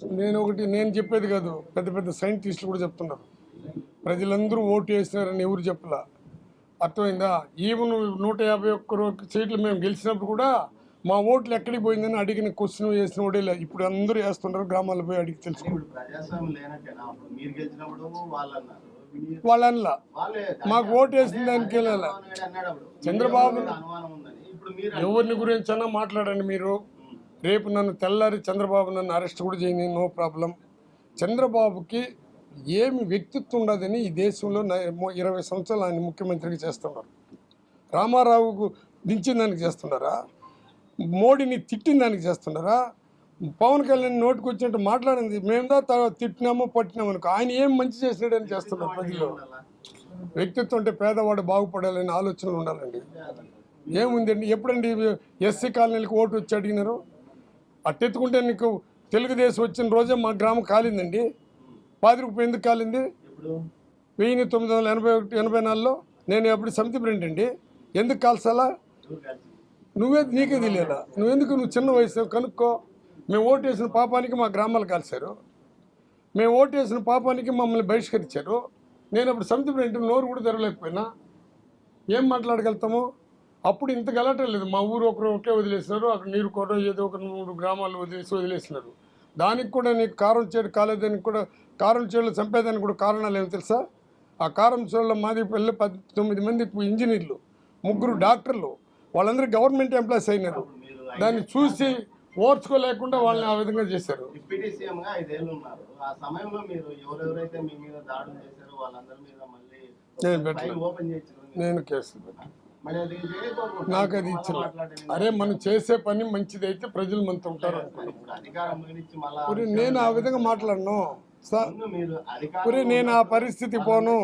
నేను ఒకటి నేను చెప్పేది కాదు. పెద్ద పెద్ద సైంటిస్టులు కూడా చెప్తున్నారు. ప్రజలందరూ ఓటు వేసినారని ఎవరు చెప్పలా. అర్థమైందా? ఈవెన్ నూట యాభై ఒక్క సీట్లు మేము గెలిచినప్పుడు కూడా మా ఓట్లు ఎక్కడికి పోయిందని అడిగిన క్వశ్చన్ వేసిన ఓటే లేదు ఇప్పుడు అందరూ వేస్తుంటారు గ్రామాల్లో పోయి అడిగి గెలిచినప్పుడు వాళ్ళు మాకు ఓటు వేసిన దానికి వెళ్ళాలా. చంద్రబాబు ఎవరిని గురించి అన్నా మాట్లాడండి మీరు. రేపు నన్ను తెల్లారి చంద్రబాబు నన్ను అరెస్ట్ కూడా చేయని నో ప్రాబ్లం. చంద్రబాబుకి ఏమి వ్యక్తిత్వం ఉండదని ఈ దేశంలో ఇరవై సంవత్సరాలు ఆయన ముఖ్యమంత్రికి చేస్తున్నారు. రామారావుకు దించిన దానికి చేస్తున్నారా? మోడీని తిట్టిన దానికి చేస్తున్నారా? పవన్ కళ్యాణ్ నోటికి వచ్చినట్టు మాట్లాడింది. మేముదా తర్వాత తిట్టినాము పట్టినాము అనుకో ఆయన ఏం మంచి చేసినాడని చేస్తున్నారు ప్రజలు. వ్యక్తిత్వం అంటే పేదవాడు బాగుపడాలని ఆలోచనలు ఉండాలండి. ఏముందండి? ఎప్పుడండి ఎస్సీ కాలనీలకు ఓటు వచ్చి అడిగినారు? అట్టెత్తుకుంటే నీకు తెలుగుదేశం వచ్చిన రోజే మా గ్రామం కాలిందండి. పాది రూపాయలు ఎందుకు కాలింది వెయ్యి తొమ్మిది వందల ఎనభై ఒకటి ఎనభై నాలుగులో నేను ఎప్పుడు సమితి ప్రింట్ అండి. ఎందుకు కాల్సాలా నువ్వే నీకే తెలియాలా? నువ్వెందుకు? నువ్వు చిన్న వయసు కనుక్కో. మేము ఓటు వేసిన పాపానికి మా గ్రామాలు కాల్చారు. మేము ఓటు వేసిన పాపానికి మమ్మల్ని బహిష్కరించారు. నేను అప్పుడు సమితి ప్రింట్ నోరు కూడా తెరవలేకపోయినా. ఏం మాట్లాడగలుగుతాము? అప్పుడు ఇంత గలటం లేదు. మా ఊరు ఒకరు ఒకే వదిలేసినారు. అక్కడ నీరు కొర ఏదో ఒక మూడు గ్రామాలు వదిలేసి వదిలేసినారు. దానికి కూడా నీకు కారం చేడు కాలేదని కూడా కారం చేడులు చంపేదానికి కూడా కారణాలు ఏమి తెలుసా? ఆ కారం చేడులో మాది పల్లె పది తొమ్మిది మంది ఇంజనీర్లు ముగ్గురు డాక్టర్లు వాళ్ళందరూ గవర్నమెంట్ ఎంప్లాయీస్ అయినారు. దాన్ని చూసి ఓర్చుకోలేకుండా వాళ్ళని ఆ విధంగా చేశారు. డిప్యూటీ సీఎం గా ఐదేళ్ళు ఉన్నారు. ఆ సమయంలో మీరు ఎవరెవరైతే మీ మీద దాడులు చేశారో వాళ్ళందరి మీద మళ్ళీ నేను పెట్టలేదు. నేను కేసులు పెట్టాను నాకు అది ఇచ్చిన. అరే మనం చేసే పని మంచిది అయితే ప్రజలు మనతో ఉంటారు అనుకున్నాను నేను ఆ విధంగా మాట్లాడను. ఒరే నేను ఆ పరిస్థితి పోను.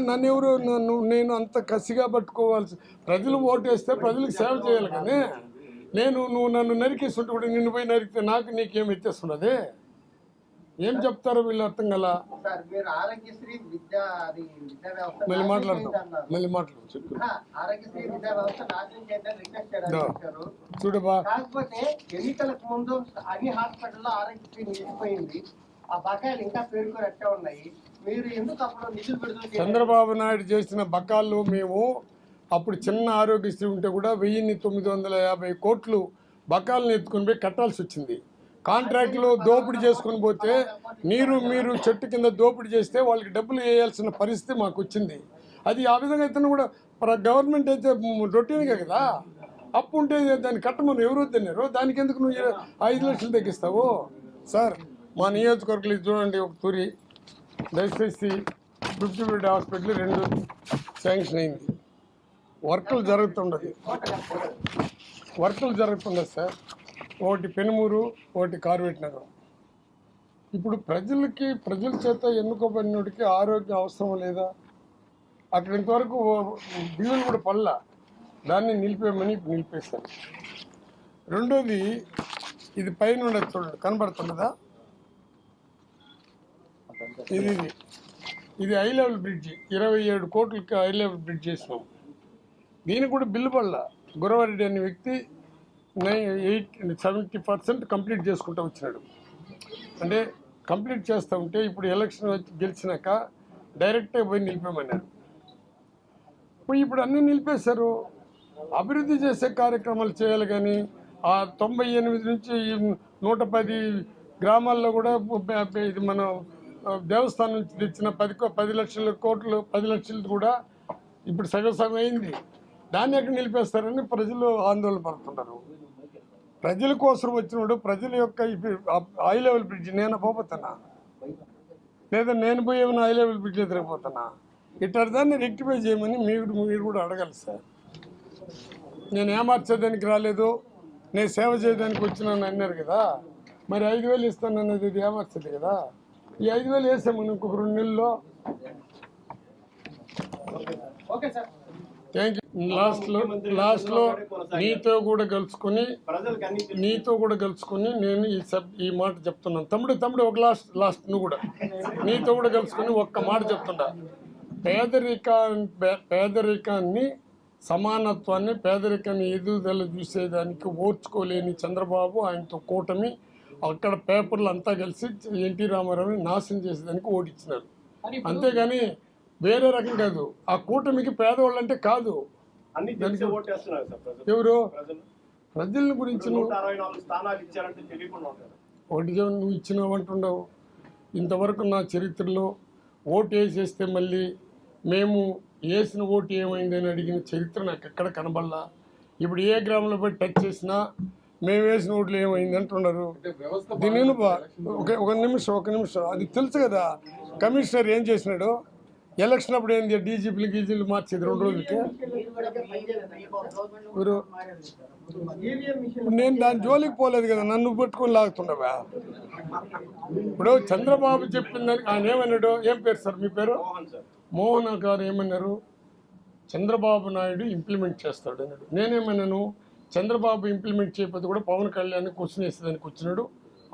నన్ను ఎవరు నన్ను నేను అంత కసిగా పట్టుకోవాల్సి ప్రజలు ఓటేస్తే ప్రజలకు సేవ చేయాలి కానీ నేను నువ్వు నన్ను నరికేస్తుంటే కూడా నిన్ను పోయి నరికితే నాకు నీకేం వ్యత్యాసం ఏం చెప్తారో వీళ్ళు అర్థం వ్యవస్థ మళ్ళీ అన్నారు. మళ్ళీ మాట్లాడు చెప్పు. చూడబా. కాకపోతే ఎన్నికలకు ముందు అన్ని హాస్పిటల్లో ఆరోగ్యశ్రీ నిలిచిపోయింది. ఆ బకాయిలు ఇంకా పేరుకొని ఉన్నాయి. మీరు ఎందుకు అప్పుడు నిధులు విడుదల చేయలేదు? చంద్రబాబు నాయుడు చేసిన బకాల్లో మేము అప్పుడు చిన్న ఆరోగ్యశ్రీ ఉంటే కూడా వెయ్యిన్ని తొమ్మిది వందల యాభై కోట్లు బకాలను ఎత్తుకొని పోయి కట్టాల్సి వచ్చింది. కాంట్రాక్ట్లో దోపిడీ చేసుకొని పోతే మీరు మీరు చెట్టు కింద దోపిడీ చేస్తే వాళ్ళకి డబ్బులు వేయాల్సిన పరిస్థితి మాకు వచ్చింది. అది ఆ విధంగా అయితే కూడా ప్ర- గవర్నమెంట్ అయితే రొటీన్గా కదా? అప్పు ఉంటే దాన్ని కట్టమని ఎవరు వద్దన్నారు? దానికి ఎందుకు నువ్వు ఐదు లక్షలు తగ్గిస్తావు? సార్ మా నియోజకవర్గంలో ఇది చూడండి ఒక తూరి. దయచేసి ఫిఫ్టీ బెడ్ హాస్పిటల్ రెండు శాంక్షన్ అయింది. వర్కులు జరుగుతుండదు. వర్కులు జరుగుతుండదు సార్. ఒకటి పెనుమూరు ఒకటి కార్వేట్ నగరం ఇప్పుడు ప్రజలకి ప్రజల చేత ఎన్నుకోబడినోడికి ఆరోగ్యం అవసరం లేదా? అక్కడ ఇంతవరకు ఓ- బిల్లులు కూడా పడలా. దాన్ని నిలిపేయమని నిలిపేశారు. రెండోది ఇది పైన ఉండదు చూడండి కనబడుతున్నదా? ఇది. ఇది హై లెవెల్ బ్రిడ్జ్. ఇరవై ఏడు కోట్లకి హై లెవెల్ బ్రిడ్జ్ చేసినాం. దీనికి కూడా బిల్లు పడలా. గురవారెడ్డి అనే వ్యక్తి ఎయిట్ సెవెంటీ పర్సెంట్ కంప్లీట్ చేసుకుంటూ వచ్చినాడు. అంటే కంప్లీట్ చేస్తూ ఉంటే ఇప్పుడు ఎలక్షన్ వచ్చి గెలిచినాక డైరెక్ట్గా పోయి నిలిపేమన్నారు. పోయి ఇప్పుడు అన్నీ నిలిపేశారు. అభివృద్ధి చేసే కార్యక్రమాలు చేయాలి కానీ ఆ తొంభై ఎనిమిది నుంచి నూట పది గ్రామాల్లో కూడా ఇది మనం దేవస్థానం నుంచి తెచ్చిన పది కో- పది లక్షల కోట్లు పది లక్షలు కూడా ఇప్పుడు సగం సగం అయింది. దాన్ని ఎక్కడ నిలిపేస్తారని ప్రజలు ఆందోళన పడుతున్నారు. ప్రజల కోసం వచ్చినప్పుడు ప్రజల యొక్క హై లెవెల్ బ్రిడ్జ్ నేను పోపోతున్నా లేదా నేను పోయి ఏమైనా హై లెవెల్ బ్రిడ్జ్ ఎదురైపోతున్నా ఇట్లా దాన్ని రెక్టిఫై చేయమని మీరు మీరు కూడా అడగాలి సార్. నేను ఏమార్చేదానికి రాలేదు. నేను సేవ చేయడానికి వచ్చినాను అన్నారు కదా. మరి ఐదు వేలు ఇస్తాను అన్నది ఇది ఏమార్చదు కదా? ఈ ఐదు వేలు వేసాము ఇంకొక రెండు నెలల్లో. Okay sir. థ్యాంక్ యూ లాస్ట్లో లాస్ట్లో నీతో కూడా కలుసుకొని నీతో కూడా కలుసుకొని నేను ఈ సబ్ ఈ మాట చెప్తున్నాను. తమ్ముడు తమ్ముడు ఒక లాస్ట్ లాస్ట్ నువ్వు కూడా. నీతో కూడా కలుసుకొని ఒక్క మాట చెప్తుండా పేదరికా పేదరికాన్ని సమానత్వాన్ని పేదరికాన్ని ఎదుగుదల చూసేదానికి ఓర్చుకోలేని చంద్రబాబు ఆయనతో కూటమి అక్కడ పేపర్లు అంతా కలిసి ఎన్టీ రామారావుని నాశనం చేసేదానికి ఓడిచ్చినారు. అంతేగాని వేరే రకం కాదు. ఆ కూటమికి పేదవాళ్ళు అంటే కాదు. అన్ని తెలిసి ఓటేస్తున్నారు సార్ ప్రజలు. ఎవరు? ప్రజలు. గురించి నువ్వు నూట అరవై నాలుగు స్థానాలు ఇచ్చారంటే తెలియకుండా ఉంటారు. ఒకటి నువ్వు ఇచ్చినావు అంటున్నావు ఇంతవరకు నా చరిత్రలో ఓటు వేసేస్తే మళ్ళీ మేము వేసిన ఓటు ఏమైందని అడిగిన చరిత్ర నాకు ఎక్కడ కనబడలా? ఇప్పుడు ఏ గ్రామంలో పోయి టచ్ చేసినా మేము వేసిన ఓట్లు ఏమైంది అంటున్నారు. దీని ఒక నిమిషం ఒక నిమిషం. అది తెలుసు కదా. కమిషనర్ ఏం చేసినాడు? ఎలక్షన్ అప్పుడు ఏంది? డీజీపీలు గీజీలు మార్చేది రెండు రోజులకి? ఇప్పుడు నేను దాని జోలికి పోలేదు కదా నన్ను పట్టుకొని లాగుతుండవా? ఇప్పుడు చంద్రబాబు చెప్పిన దానికి ఆయన ఏమన్నాడు? ఏం పేరు సార్ మీ పేరు? మోహన్ గారు ఏమన్నారు? చంద్రబాబు నాయుడు ఇంప్లిమెంట్ చేస్తాడు అన్నాడు. నేనేమన్నాను? చంద్రబాబు ఇంప్లిమెంట్ చేయకపోతే కూడా పవన్ కళ్యాణ్ క్వశ్చన్ వేసేదానికి వచ్చినాడు.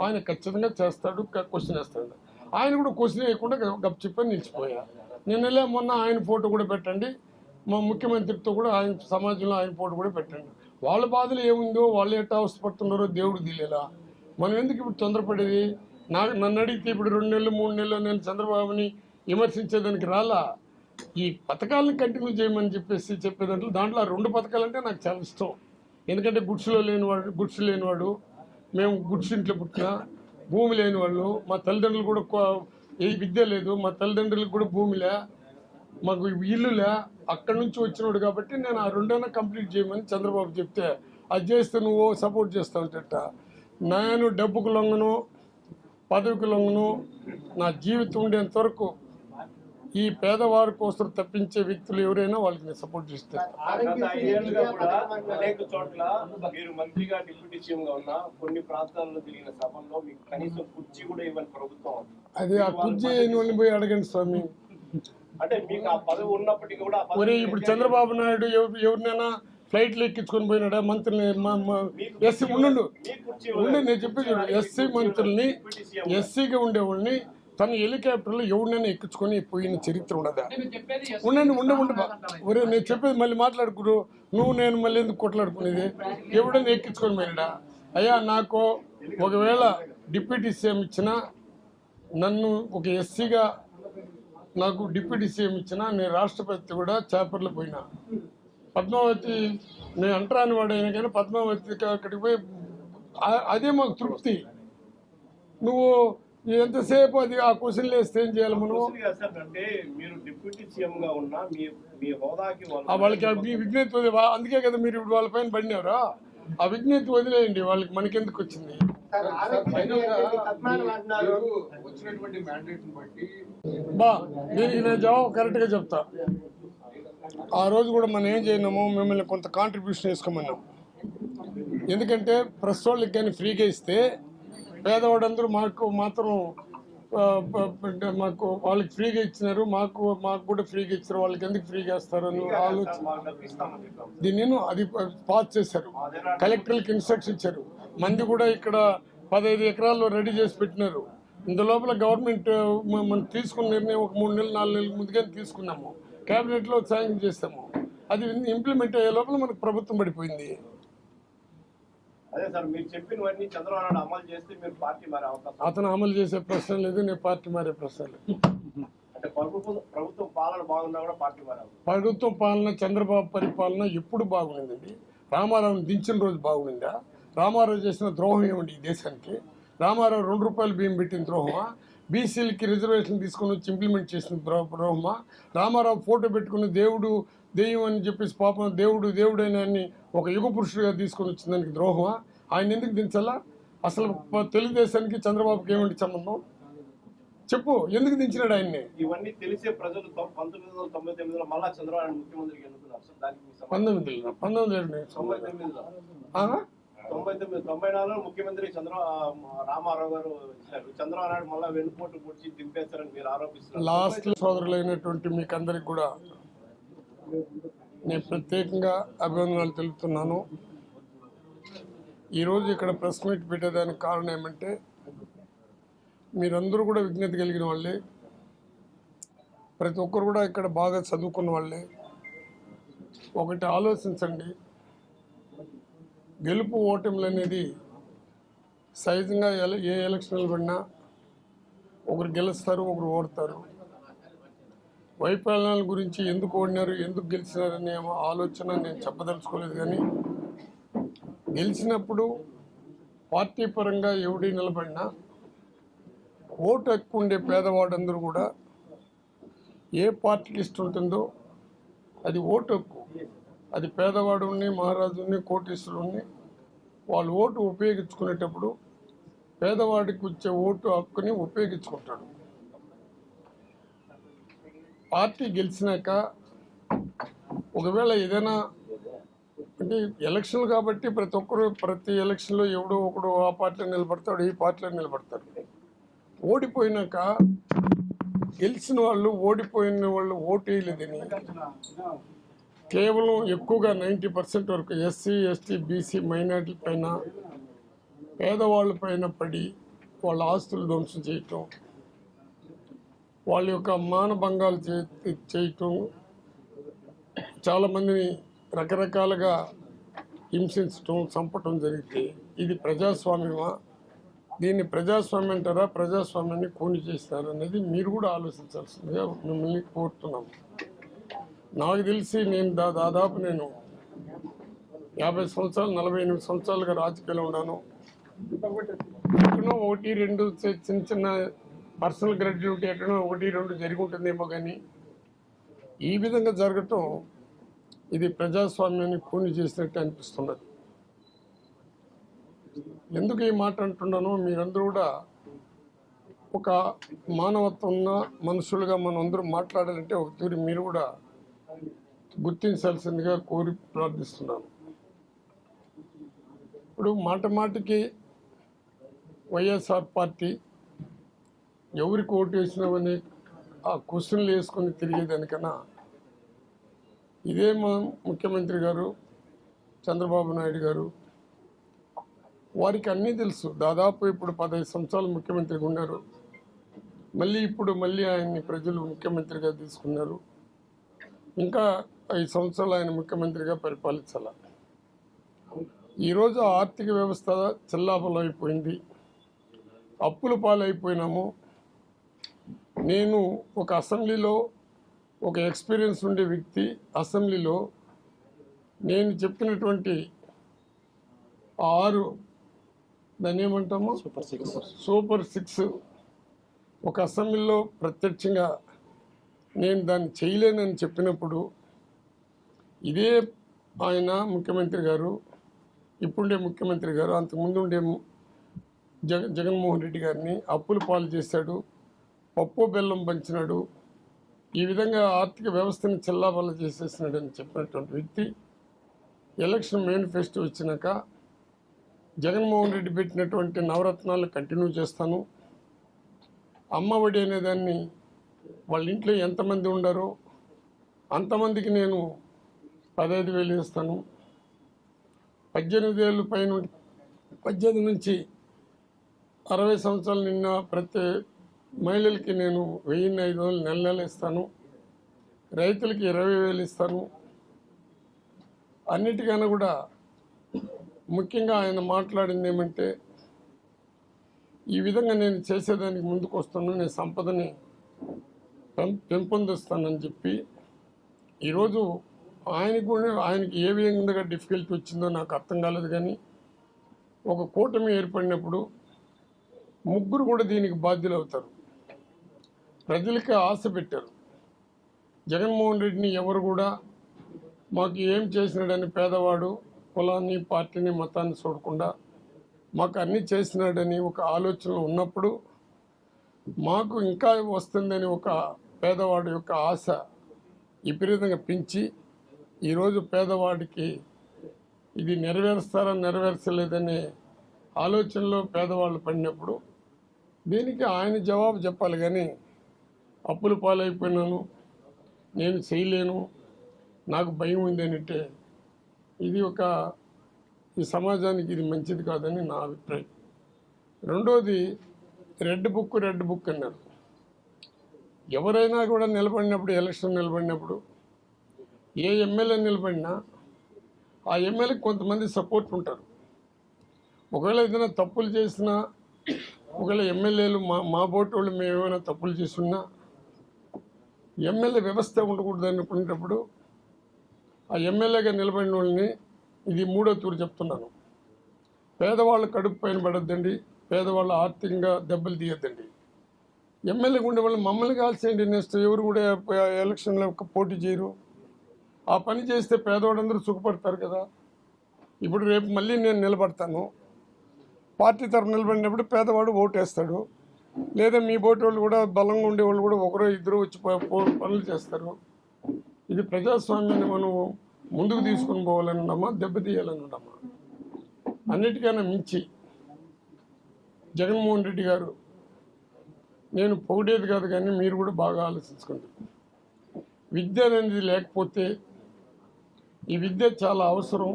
ఆయన ఖచ్చితంగా చేస్తాడు క్వశ్చన్ వేస్తాడు. ఆయన కూడా క్వశ్చన్ వేయకుండా గప్ చెప్పని నిలిచిపోయా. నిన్నలే మొన్న ఆయన ఫోటో కూడా పెట్టండి. మా ముఖ్యమంత్రితో కూడా ఆయన సమాజంలో ఆయన ఫోటో కూడా పెట్టండి. వాళ్ళ బాధలు ఏముందో వాళ్ళు ఎట్లా అవసరపడుతున్నారో దేవుడు తెలియలా? మనం ఎందుకు ఇప్పుడు తొందరపడేది? నాకు నన్ను అడిగితే ఇప్పుడు రెండు నెలలు మూడు నెలలు నేను చంద్రబాబుని విమర్శించేదానికి రాలా? ఈ పథకాలను కంటిన్యూ చేయమని చెప్పేసి చెప్పే దాంట్లో ఆ రెండు పథకాలంటే నాకు చాలా ఇష్టం. ఎందుకంటే గుడ్స్లో లేనివాడు గుడ్స్ లేనివాడు మేము గుడ్స్ ఇంట్లో పుట్టిన భూమి లేని వాళ్ళు మా తల్లిదండ్రులు కూడా ఏ విద్య లేదు మా తల్లిదండ్రులకు కూడా భూమిలే మాకు ఇల్లులే అక్కడి నుంచి వచ్చినాడు కాబట్టి నేను ఆ రెండైనా కంప్లీట్ చేయమని చంద్రబాబు చెప్తే అది చేస్తే నువ్వు సపోర్ట్ చేస్తావు అంటట. నేను డబ్బుకు లొంగను పదవికి లొంగను నా జీవితం ఉండేంత వరకు ఈ పేదవారి కోసం తప్పించే వ్యక్తులు ఎవరైనా వాళ్ళకి నేను సపోర్ట్ చేస్తాను కూడా అనేక చోట్ల మీరు మంత్రిగా డిప్యూటీ సీఎం గా ఉన్న కొన్ని ప్రాంతాల్లో జరిగిన సభల్లో మీకు కనీసం కుర్చీ కూడా ఇవ్వని ప్రభుత్వం అది ఆ కుర్చీ వాళ్ళని పోయి అడగండి స్వామి. అంటే మీకు ఆ పదవి ఉన్నప్పటికీ కూడా ఒరే ఇప్పుడు చంద్రబాబు నాయుడు ఎవ- ఎవరినైనా ఫ్లైట్లు ఎక్కించుకొని పోయినాడా? మంత్రుల్ని ఎస్సీ ఉండు ఉండు. నేను చెప్పేది ఎస్సీ మంత్రుల్ని ఎస్సీగా ఉండేవాళ్ళని తన హెలికాప్టర్లో ఎవరినైనా ఎక్కించుకొని పోయిన చరిత్ర ఉండదా ఉండండి ఉండ ఉండ ఒరే నేను చెప్పేది మళ్ళీ మాట్లాడుకురు నువ్వు నేను మళ్ళీ ఎందుకు కొట్లాడుకునేది? ఎవడైనా ఎక్కించుకొని పోయినాడా? అయ్యా నాకు ఒకవేళ డిప్యూటీ సీఎం ఇచ్చినా నన్ను ఒక ఎస్సీగా నాకు డిప్యూటీ సీఎం ఇచ్చిన నేను రాష్ట్రపతి కూడా చేపర్లో పోయినా. పద్మావతి నేను అంటరాని వాడైనా కానీ పద్మావతి అక్కడికి పోయి అదే మాకు తృప్తి. నువ్వు ఎంతసేపు అది ఆ క్వశ్చన్లు వేస్తే ఏం చేయాలి మనం? క్వశ్చన్ కాదు సార్ అంటే మీరు డిప్యూటీ సీఎం గా ఉన్న మీ మీ హోదాకి ఆ వాళ్ళకి మీ విజ్ఞత అందుకే కదా మీరు ఇప్పుడు వాళ్ళ పైన పడినారా? ఆ విజ్ఞత వదిలేయండి వాళ్ళకి మనకెందుకు వచ్చింది? బా దీనికి నేను జవాబు కరెక్ట్గా చెప్తా. ఆ రోజు కూడా మనం ఏం చేయనాము? మిమ్మల్ని కొంత కాంట్రిబ్యూషన్ వేసుకోమన్నాం. ఎందుకంటే ప్రెస్ వాళ్ళకి కానీ ఫ్రీగా ఇస్తే పేదవాడందరూ మాకు మాత్రం మాకు వాళ్ళకి ఫ్రీగా ఇచ్చినారు. మాకు మాకు కూడా ఫ్రీగా ఇచ్చారు. వాళ్ళకి ఎందుకు ఫ్రీగా ఇస్తారు అని ఆలోచన దీన్ని అది పాస్ చేశారు. కలెక్టర్లకు ఇన్స్ట్రక్షన్ ఇచ్చారు. మంది కూడా ఇక్కడ పదహైదు ఎకరాల్లో రెడీ చేసి పెట్టినారు. ఇంత లోపల గవర్నమెంట్ మనం తీసుకున్న నిర్ణయం ఒక మూడు నెలలు నాలుగు నెలల ముందుగానే తీసుకున్నాము. క్యాబినెట్లో సాయం చేస్తాము అది ఇంప్లిమెంట్ అయ్యే లోపల మనకు ప్రభుత్వం పడిపోయింది. అదే సార్ మీరు చెప్పినవన్నీ చంద్రబాబు నాయుడు అమలు చేస్తే మీరు పార్టీ మారే అవకాశం అతను అమలు చేసే ప్రశ్న లేదు నేను పార్టీ మారే ప్రశ్న లేదు. అంటే ప్రభుత్వం ప్రభుత్వం పాలన బాగున్నా కూడా పార్టీ మారే అవకాశం. ప్రభుత్వం పాలన చంద్రబాబు పరిపాలన ఎప్పుడు బాగుండిందండి? రామారావుని దించిన రోజు బాగుండిందా? రామారావు చేసిన ద్రోహం ఏమండి ఈ దేశానికి? రామారావు రెండు రూపాయలు బియ్యం పెట్టిన ద్రోహమా? బీసీలకి రిజర్వేషన్ తీసుకొని వచ్చి ఇంప్లిమెంట్ చేసిన ద్రో- ద్రోహమా? రామారావు ఫోటో పెట్టుకుని దేవుడు దెయ్యం అని చెప్పేసి పాపం దేవుడు దేవుడైన ఆయన్ని ఒక యుగ పురుషుడిగా తీసుకొని వచ్చిన దానికి ద్రోహమా? ఆయన ఎందుకు దించాలా? అసలు తెలుగుదేశానికి చంద్రబాబుకి ఏమండి సంబంధం? చెప్పు ఎందుకు దించినాడు ఆయన్ని? ఇవన్నీ తెలిసే ప్రజలు పంతొమ్మిది వందల తొంభై తొమ్మిదిలో మళ్ళా చంద్రబాబు ముఖ్యమంత్రికి ఎన్నుకున్నారు సార్. దానికి పంతొమ్మిది పంతొమ్మిది తొంభై తొమ్మిదిలో? తొంభై తొమ్మిది తొంభై నాలుగులో ముఖ్యమంత్రి చంద్ర రామారావు గారు ఇచ్చారు చంద్రబాబు నాయుడు మళ్ళా వెన్నుపోటు పొడిచి దింపేస్తారని మీరు ఆరోపిస్తున్నారు. లాస్ట్ సోదరులైనటువంటి మీకు అందరికి కూడా నేను ప్రత్యేకంగా అభివందనాలు తెలుపుతున్నాను. ఈరోజు ఇక్కడ ప్రెస్ మీట్ పెట్టేదానికి కారణం ఏమంటే మీరందరూ కూడా విజ్ఞత కలిగిన వాళ్ళే. ప్రతి ఒక్కరు కూడా ఇక్కడ బాగా చదువుకున్న వాళ్ళే. ఒకటి ఆలోచించండి. గెలుపు ఓటములు అనేది సహజంగా ఏ ఎలక్షన్లు పడినా ఒకరు గెలుస్తారు ఒకరు ఓడతారు. వైఫల్యాల గురించి ఎందుకు ఓడినారు ఎందుకు గెలిచినారనే ఆలోచన నేను చెప్పదలుచుకోలేదు కానీ గెలిచినప్పుడు పార్టీ పరంగా ఎవడి నిలబడినా ఓటు ఎక్కువ ఉండే పేదవాడందరూ కూడా ఏ పార్టీకి ఇష్టం ఉంటుందో అది ఓటు హక్కు. అది పేదవాడుని మహారాజుని కోటీశ్వరుణ్ణి వాళ్ళు ఓటు ఉపయోగించుకునేటప్పుడు పేదవాడికి వచ్చే ఓటు హక్కుని ఉపయోగించుకుంటాడు. పార్టీ గెలిచినాక ఒకవేళ ఏదైనా అంటే ఎలక్షన్లు కాబట్టి ప్రతి ఒక్కరు ప్రతి ఎలక్షన్లో ఎవడో ఒకడు ఆ పార్టీలో నిలబడతాడు ఈ పార్టీలో నిలబడతాడు. ఓడిపోయినాక గెలిచిన వాళ్ళు ఓడిపోయిన వాళ్ళు ఓటు వేయలేదని కేవలం ఎక్కువగా నైంటీ పర్సెంట్ వరకు ఎస్సీ ఎస్టీ బీసీ మైనార్టీ పైన పేదవాళ్ళ పైన పడి వాళ్ళ ఆస్తులు ధ్వంసం చేయటం వాళ్ళ యొక్క మానభంగాలు చే చేయటం చాలామందిని రకరకాలుగా హింసించటం చంపటం జరిగితే ఇది ప్రజాస్వామ్యమా? దీన్ని ప్రజాస్వామ్యం అంటారా? ప్రజాస్వామ్యాన్ని కూని చేస్తారనేది మీరు కూడా ఆలోచించాల్సిందిగా మిమ్మల్ని కోరుతున్నాం. నాకు తెలిసి నేను దా దాదాపు నేను యాభై సంవత్సరాలు నలభై ఎనిమిది సంవత్సరాలుగా రాజకీయాలు ఉన్నాను. ఎక్కడో ఒకటి రెండు చిన్న చిన్న పర్సనల్ గ్రాడ్యుయేట్ ఎక్కడో ఒకటి రెండు జరిగి ఉంటుందేమో కానీ ఈ విధంగా జరగటం ఇది ప్రజాస్వామ్యాన్ని కూని చేసినట్టు అనిపిస్తున్నది. ఎందుకు ఈ మాట అంటున్నానో మీరందరూ కూడా ఒక మానవత్వం ఉన్న మనుషులుగా మనం అందరూ మాట్లాడాలంటే ఒక తీరు మీరు కూడా గుర్తించాల్సిందిగా కోరి ప్రార్థిస్తున్నాను. ఇప్పుడు మాట మాటికి వైఎస్ఆర్ పార్టీ ఎవరికి ఓటు వేసినామని ఆ క్వశ్చన్లు వేసుకొని తిరిగేదానికన్నా ఇదే మా ముఖ్యమంత్రి గారు చంద్రబాబు నాయుడు గారు వారికి అన్నీ తెలుసు. దాదాపు ఇప్పుడు పదహైదు సంవత్సరాలు ముఖ్యమంత్రిగా ఉన్నారు. మళ్ళీ ఇప్పుడు మళ్ళీ ఆయన్ని ప్రజలు ముఖ్యమంత్రిగా తీసుకున్నారు. ఇంకా ఐదు సంవత్సరాలు ఆయన ముఖ్యమంత్రిగా పరిపాలించాల. ఈరోజు ఆర్థిక వ్యవస్థ చెల్లాపలైపోయింది అయిపోయింది అప్పుల పాలైపోయినాము. నేను ఒక అసెంబ్లీలో ఒక ఎక్స్పీరియన్స్ ఉండే వ్యక్తి అసెంబ్లీలో నేను చెప్పినటువంటి ఆరు దాన్ని ఏమంటాము? సూపర్ సిక్స్ సూపర్ సిక్స్ ఒక అసెంబ్లీలో ప్రత్యక్షంగా నేను దాన్ని చేయలేనని చెప్పినప్పుడు ఇదే ఆయన ముఖ్యమంత్రి గారు ఇప్పుండే ముఖ్యమంత్రి గారు అంతకుముందు ఉండే జగ జగన్మోహన్ రెడ్డి గారిని అప్పుల పాలు చేశాడు. పప్పు బెల్లం పంచినాడు. ఈ విధంగా ఆర్థిక వ్యవస్థను చెల్లాబల్ల చేసేసినాడని చెప్పినటువంటి వ్యక్తి ఎలక్షన్ మేనిఫెస్టో వచ్చినాక జగన్మోహన్ రెడ్డి పెట్టినటువంటి నవరత్నాలు కంటిన్యూ చేస్తాను. అమ్మఒడి అనేదాన్ని వాళ్ళ ఇంట్లో ఎంతమంది ఉండారో అంతమందికి నేను పదహైదు వేలు ఇస్తాను పద్దెనిమిది ఏళ్ళు పైన పద్దెనిమిది నుంచి అరవై సంవత్సరాలు నిన్న ప్రతి మహిళలకి నేను వెయ్యిన్ని ఐదు వందలు నెల నెల ఇస్తాను. రైతులకి ఇరవై వేలు ఇస్తాను. అన్నిటికన్నా కూడా ముఖ్యంగా ఆయన మాట్లాడింది ఏమంటే ఈ విధంగా నేను చేసేదానికి ముందుకు వస్తాను నేను సంపదని పెం పెంపొందిస్తానని చెప్పి ఈరోజు ఆయనకు కూడా ఆయనకి ఏ విధంగా డిఫికల్టీ వచ్చిందో నాకు అర్థం కాలేదు కానీ ఒక కూటమి ఏర్పడినప్పుడు ముగ్గురు కూడా దీనికి బాధ్యులు అవుతారు ప్రజలకి ఆశ పెట్టారు. జగన్మోహన్ రెడ్డిని ఎవరు కూడా మాకు ఏం చేసినాడని పేదవాడు కులాన్ని పార్టీని మతాన్ని చూడకుండా మాకు అన్నీ చేసినాడని ఒక ఆలోచన ఉన్నప్పుడు మాకు ఇంకా వస్తుందని ఒక పేదవాడి యొక్క ఆశ విపరీతంగా పెంచి ఈరోజు పేదవాడికి ఇది నెరవేరుస్తారా నెరవేర్చలేదనే ఆలోచనలో పేదవాళ్ళు పడినప్పుడు దీనికి ఆయన జవాబు చెప్పాలి కానీ అప్పులు పాలైపోయినాను. నేను చేయలేను. నాకు భయం ఉంది అంటే ఇది ఒక ఈ సమాజానికి ఇది మంచిది కాదని నా అభిప్రాయం. రెండోది రెడ్ బుక్ రెడ్ బుక్ అన్నారు. ఎవరైనా కూడా నిలబడినప్పుడు ఎలక్షన్ నిలబడినప్పుడు ఏ ఎమ్మెల్యే నిలబడినా ఆ ఎమ్మెల్యేకి కొంతమంది సపోర్ట్ ఉంటారు. ఒకవేళ ఏదైనా తప్పులు చేసినా ఒకవేళ ఎమ్మెల్యేలు మా మా బోటు వాళ్ళు మేము ఏమైనా తప్పులు చేస్తున్నా ఎమ్మెల్యే వ్యవస్థ ఉండకూడదు అనుకునేటప్పుడు ఆ ఎమ్మెల్యేగా నిలబడిన వాళ్ళని ఇది మూడో తూరు చెప్తున్నాను. పేదవాళ్ళ కడుపు పైన పడద్దండి పేదవాళ్ళ ఆర్థికంగా దెబ్బలు తీయద్దండి. ఎమ్మెల్యేగా ఉండే వాళ్ళు మమ్మల్ని కాల్చేయండి నెక్స్ట్ ఎవరు కూడా ఎలక్షన్లో పోటీ చేయరు. ఆ పని చేస్తే పేదవాళ్ళందరూ సుఖపడతారు కదా. ఇప్పుడు రేపు మళ్ళీ నేను నిలబడతాను. పార్టీ తరఫు నిలబడినప్పుడు పేదవాడు ఓటేస్తాడు. లేదా మీ బోటి వాళ్ళు కూడా బలంగా ఉండే వాళ్ళు కూడా ఒకరో ఇద్దరు వచ్చి పనులు చేస్తారు. ఇది ప్రజాస్వామ్యాన్ని మనం ముందుకు తీసుకుని పోవాలని ఉన్నామా దెబ్బతీయాలని ఉన్నామా అన్నిటికన్నా మించి జగన్మోహన్ రెడ్డి గారు నేను పొగిడేది కాదు కానీ మీరు కూడా బాగా ఆలోచించుకోండి. విద్య అనేది లేకపోతే ఈ విద్య చాలా అవసరం.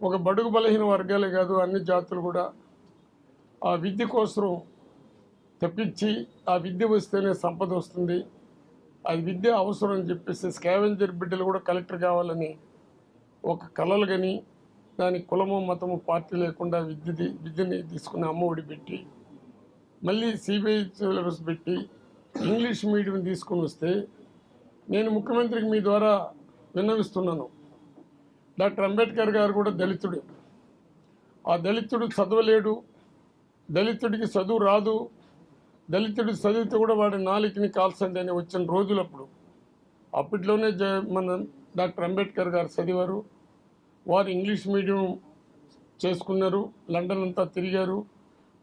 ఒక బడుగు బలహీన వర్గాలే కాదు అన్ని జాతులు కూడా. ఆ విద్య కోసం తెప్పించి ఆ విద్య వస్తేనే సంపద వస్తుంది. ఆ విద్య అవసరం అని చెప్పేసి స్కావెంజర్ బిడ్డలు కూడా కలెక్టర్ కావాలని ఒక కలలు కానీ దాని కులము మతము పార్టీ లేకుండా విద్యది విద్యని తీసుకుని అమ్మఒడి పెట్టి మళ్ళీ సిబిఐ సిలబస్ పెట్టి ఇంగ్లీష్ మీడియం తీసుకుని వస్తే నేను ముఖ్యమంత్రికి మీ ద్వారా విన్నవిస్తున్నాను. డాక్టర్ అంబేద్కర్ గారు కూడా దళితుడు. ఆ దళితుడు చదవలేడు. దళితుడికి చదువు రాదు. దళితుడు చదివితే కూడా వాడి నాలుకని కాల్సండి అని వచ్చిన రోజులప్పుడు అప్పట్లోనే జ మన డాక్టర్ అంబేద్కర్ గారు చదివారు. వారు ఇంగ్లీష్ మీడియం చేసుకున్నారు. లండన్ అంతా తిరిగారు.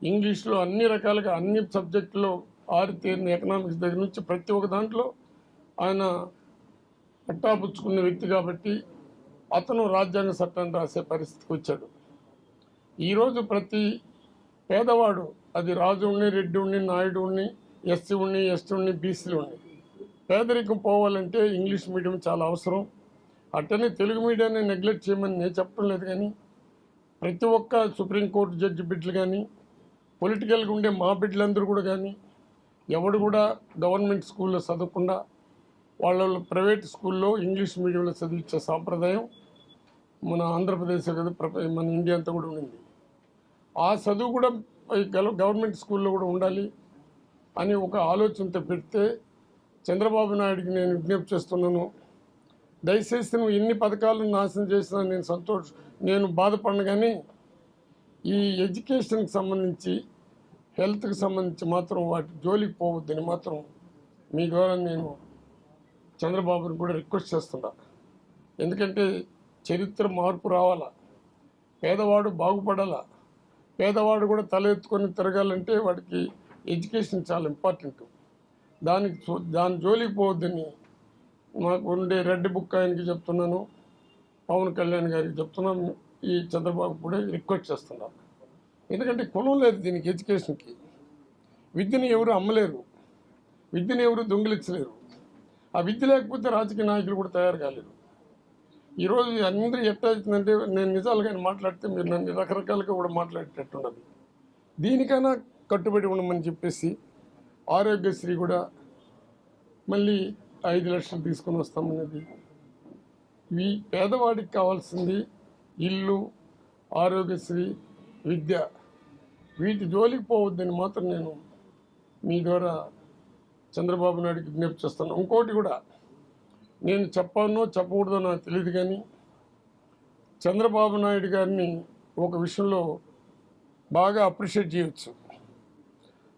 ఇంగ్లీష్లో అన్ని రకాలుగా అన్ని సబ్జెక్టులో ఆరితేరిన ఎకనామిక్స్ దగ్గర నుంచి ప్రతి ఒక్క దాంట్లో ఆయన పట్టాపుచ్చుకున్న వ్యక్తి కాబట్టి అతను రాజ్యాంగ చట్టాన్ని రాసే పరిస్థితికి వచ్చాడు. ఈరోజు ప్రతి పేదవాడు అది రాజు ఉండి రెడ్డి ఉండి నాయుడు ఉండి ఎస్సీ ఎస్టీ ఉండి బీసీలు పేదరికం పోవాలంటే ఇంగ్లీష్ మీడియం చాలా అవసరం. అట్టనే తెలుగు మీడియాన్ని నెగ్లెక్ట్ చేయమని నేను చెప్పడం లేదు కానీ ప్రతి ఒక్క సుప్రీంకోర్టు జడ్జి బిడ్డలు కానీ పొలిటికల్గా ఉండే మా బిడ్డలందరూ కూడా కానీ ఎవడు కూడా గవర్నమెంట్ స్కూల్లో చదవకుండా వాళ్ళ ప్రైవేట్ స్కూల్లో ఇంగ్లీష్ మీడియంలో చదివించే సాంప్రదాయం మన ఆంధ్రప్రదేశ్ కదా ప్రప- మన ఇండియా అంతా కూడా ఉండింది. ఆ చదువు కూడా గవర్నమెంట్ స్కూల్లో కూడా ఉండాలి అని ఒక ఆలోచనతో పెడితే చంద్రబాబు నాయుడికి నేను విజ్ఞప్తి చేస్తున్నాను. దయచేసి నువ్వు ఎన్ని పథకాలు నాశనం చేసినా నేను సంతోష నేను బాధపడను కానీ ఈ ఎడ్యుకేషన్కి సంబంధించి హెల్త్కి సంబంధించి మాత్రం వాటి జోలికి పోవద్దని మాత్రం మీ ద్వారా నేను చంద్రబాబుని కూడా రిక్వెస్ట్ చేస్తున్నా. ఎందుకంటే చరిత్ర మార్పు రావాలా? పేదవాడు బాగుపడాలా? పేదవాడు కూడా తల ఎత్తుకొని తిరగాలంటే వాడికి ఎడ్యుకేషన్ చాలా ఇంపార్టెంట్. దానికి చూ- దాని జోలికి పోవద్దని మాకు ఉండే రెడ్ బుక్ ఆయనకి చెప్తున్నాను పవన్ కళ్యాణ్ గారికి చెప్తున్నాను ఈ చంద్రబాబు కూడా రిక్వెస్ట్ చేస్తున్నాను. ఎందుకంటే కులం లేదు దీనికి ఎడ్యుకేషన్కి. విద్యను ఎవరు అమ్మలేరు విద్యను ఎవరు దొంగిలించలేరు. ఆ విద్య లేకపోతే రాజకీయ నాయకులు కూడా తయారు కాలేరు. ఈరోజు అందరూ ఎట్లా అవుతుందంటే నేను నిజాలుగా మాట్లాడితే మీరు నన్ను రకరకాలుగా కూడా మాట్లాడేటట్టున్నది దీనికైనా కట్టుబడి ఉండమని చెప్పేసి ఆరోగ్యశ్రీ కూడా మళ్ళీ ఐదు లక్షలు తీసుకొని వస్తామనేది ఇవి పేదవాడికి కావాల్సింది ఇల్లు ఆరోగ్యశ్రీ విద్య. వీటి జోలికి పోవద్దని మాత్రం నేను మీ ద్వారా చంద్రబాబు నాయుడుకి విజ్ఞప్తి చేస్తాను. ఇంకోటి కూడా నేను చెప్పానో చెప్పకూడదో నాకు తెలియదు కానీ చంద్రబాబు నాయుడు గారిని ఒక విషయంలో బాగా అప్రిషియేట్ చేయవచ్చు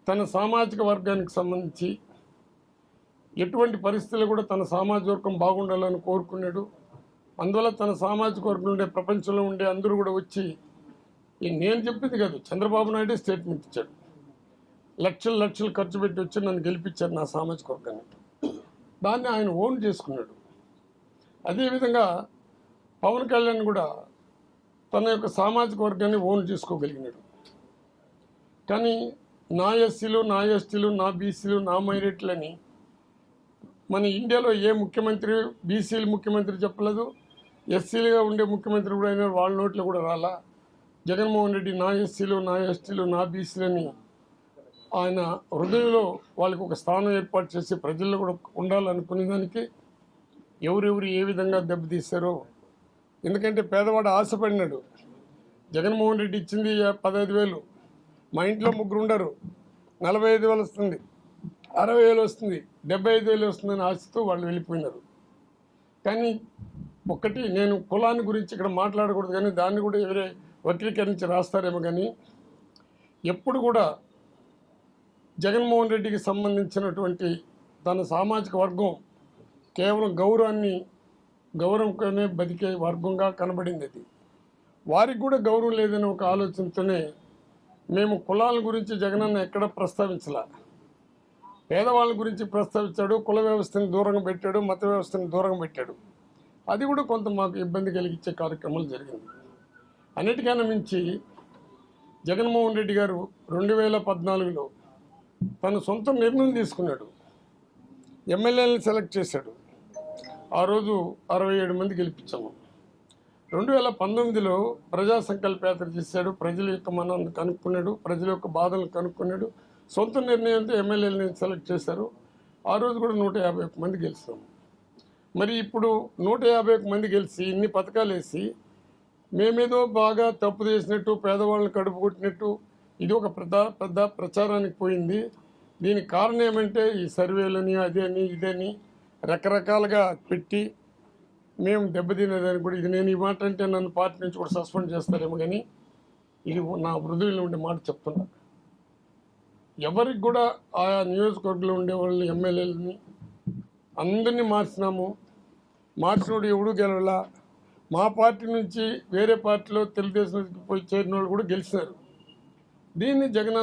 తన సామాజిక వర్గానికి సంబంధించి ఎటువంటి పరిస్థితులు కూడా తన సామాజిక వర్గం బాగుండాలని కోరుకున్నాడు. అందువల్ల తన సామాజిక వర్గం ఉండే ప్రపంచంలో ఉండే అందరూ కూడా వచ్చి నేను చెప్పింది కాదు చంద్రబాబు నాయుడే స్టేట్మెంట్ ఇచ్చాడు. లక్షలు లక్షలు ఖర్చు పెట్టి వచ్చి నన్ను గెలిపించారు నా సామాజిక వర్గాన్ని దాన్ని ఆయన ఓన్ చేసుకున్నాడు. అదేవిధంగా పవన్ కళ్యాణ్ కూడా తన యొక్క సామాజిక వర్గాన్ని ఓన్ చేసుకోగలిగినాడు. కానీ నా ఎస్సీలు నా ఎస్టీలు నా బీసీలు నా మైనారిటీలని మన ఇండియాలో ఏ ముఖ్యమంత్రి బీసీలు ముఖ్యమంత్రి చెప్పలేదు ఎస్సీలుగా ఉండే ముఖ్యమంత్రి కూడా అయినా వాళ్ళ నోట్లో కూడా రాలా. జగన్మోహన్ రెడ్డి నా ఎస్సీలు నా ఎస్టీలు నా బీసీలని ఆయన హృదయంలో వాళ్ళకి ఒక స్థానం ఏర్పాటు చేసి ప్రజల్లో కూడా ఉండాలనుకునే దానికి ఎవరెవరు ఏ విధంగా దెబ్బతీశారో. ఎందుకంటే పేదవాడు ఆశపడినాడు. జగన్మోహన్ రెడ్డి ఇచ్చింది పదహైదు వేలు. మా ఇంట్లో ముగ్గురు ఉండరు. నలభై ఐదు వేలు వస్తుంది. అరవై వేలు వస్తుంది. డెబ్బై ఐదు వేలు వస్తుందని ఆశతో వాళ్ళు వెళ్ళిపోయినారు. కానీ ఒక్కటి నేను కులాన్ని గురించి ఇక్కడ మాట్లాడకూడదు కానీ దాన్ని కూడా ఎవరే వక్రీకరించి రాస్తారేమో కానీ ఎప్పుడు కూడా జగన్మోహన్ రెడ్డికి సంబంధించినటువంటి తన సామాజిక వర్గం కేవలం గౌరవాన్ని గౌరవంగానే బతికే వర్గంగా కనబడింది అది. వారికి కూడా గౌరవం లేదని ఒక ఆలోచనతోనే మేము కులాల గురించి జగనన్న ఎక్కడ ప్రస్తావించలా? పేదవాళ్ళ గురించి ప్రస్తావించాడు కుల వ్యవస్థను దూరంగా పెట్టాడు మత వ్యవస్థను దూరంగా పెట్టాడు. అది కూడా కొంత మాకు ఇబ్బంది కలిగించే కార్యక్రమాలు జరిగింది. అన్నిటికైనా మించి జగన్మోహన్ రెడ్డి గారు రెండు వేల పద్నాలుగులో తన సొంత నిర్ణయం తీసుకున్నాడు. ఎమ్మెల్యేలను సెలెక్ట్ చేశాడు. ఆ రోజు అరవై ఏడు మంది గెలిపించాము. రెండు వేల పంతొమ్మిదిలో ప్రజా సంకల్పయాత్ర చేశాడు. ప్రజల యొక్క మనాన్ని కనుక్కున్నాడు. ప్రజల యొక్క బాధలను కనుక్కున్నాడు. సొంత నిర్ణయంతో ఎమ్మెల్యేలని సెలెక్ట్ చేశారు. ఆ రోజు కూడా నూట యాభై ఒక్క మంది గెలిచాము. మరి ఇప్పుడు నూట యాభై ఒక్క మంది గెలిచి ఇన్ని పథకాలు వేసి మేమేదో బాగా తప్పు చేసినట్టు పేదవాళ్ళని కడుపు కొట్టినట్టు ఇది ఒక పెద్ద పెద్ద ప్రచారానికి పోయింది. దీనికి కారణం ఏమంటే ఈ సర్వేలని అదని ఇదని రకరకాలుగా పెట్టి మేము దెబ్బతినేదానికి కూడా ఇది నేను ఈ మాట అంటే నన్ను పార్టీ నుంచి కూడా సస్పెండ్ చేస్తారేమో కానీ ఇది నా హృదయంలో ఉండే మాట చెప్తున్నా. ఎవరికి కూడా ఆయా నియోజకవర్గంలో ఉండే వాళ్ళని ఎమ్మెల్యేలని అందరినీ మార్చినాము. మార్చినోడు ఎవడు గెలవలా? మా పార్టీ నుంచి వేరే పార్టీలో తెలుగుదేశం పోయి చేరిన వాళ్ళు కూడా గెలిచినారు. దీన్ని జగన్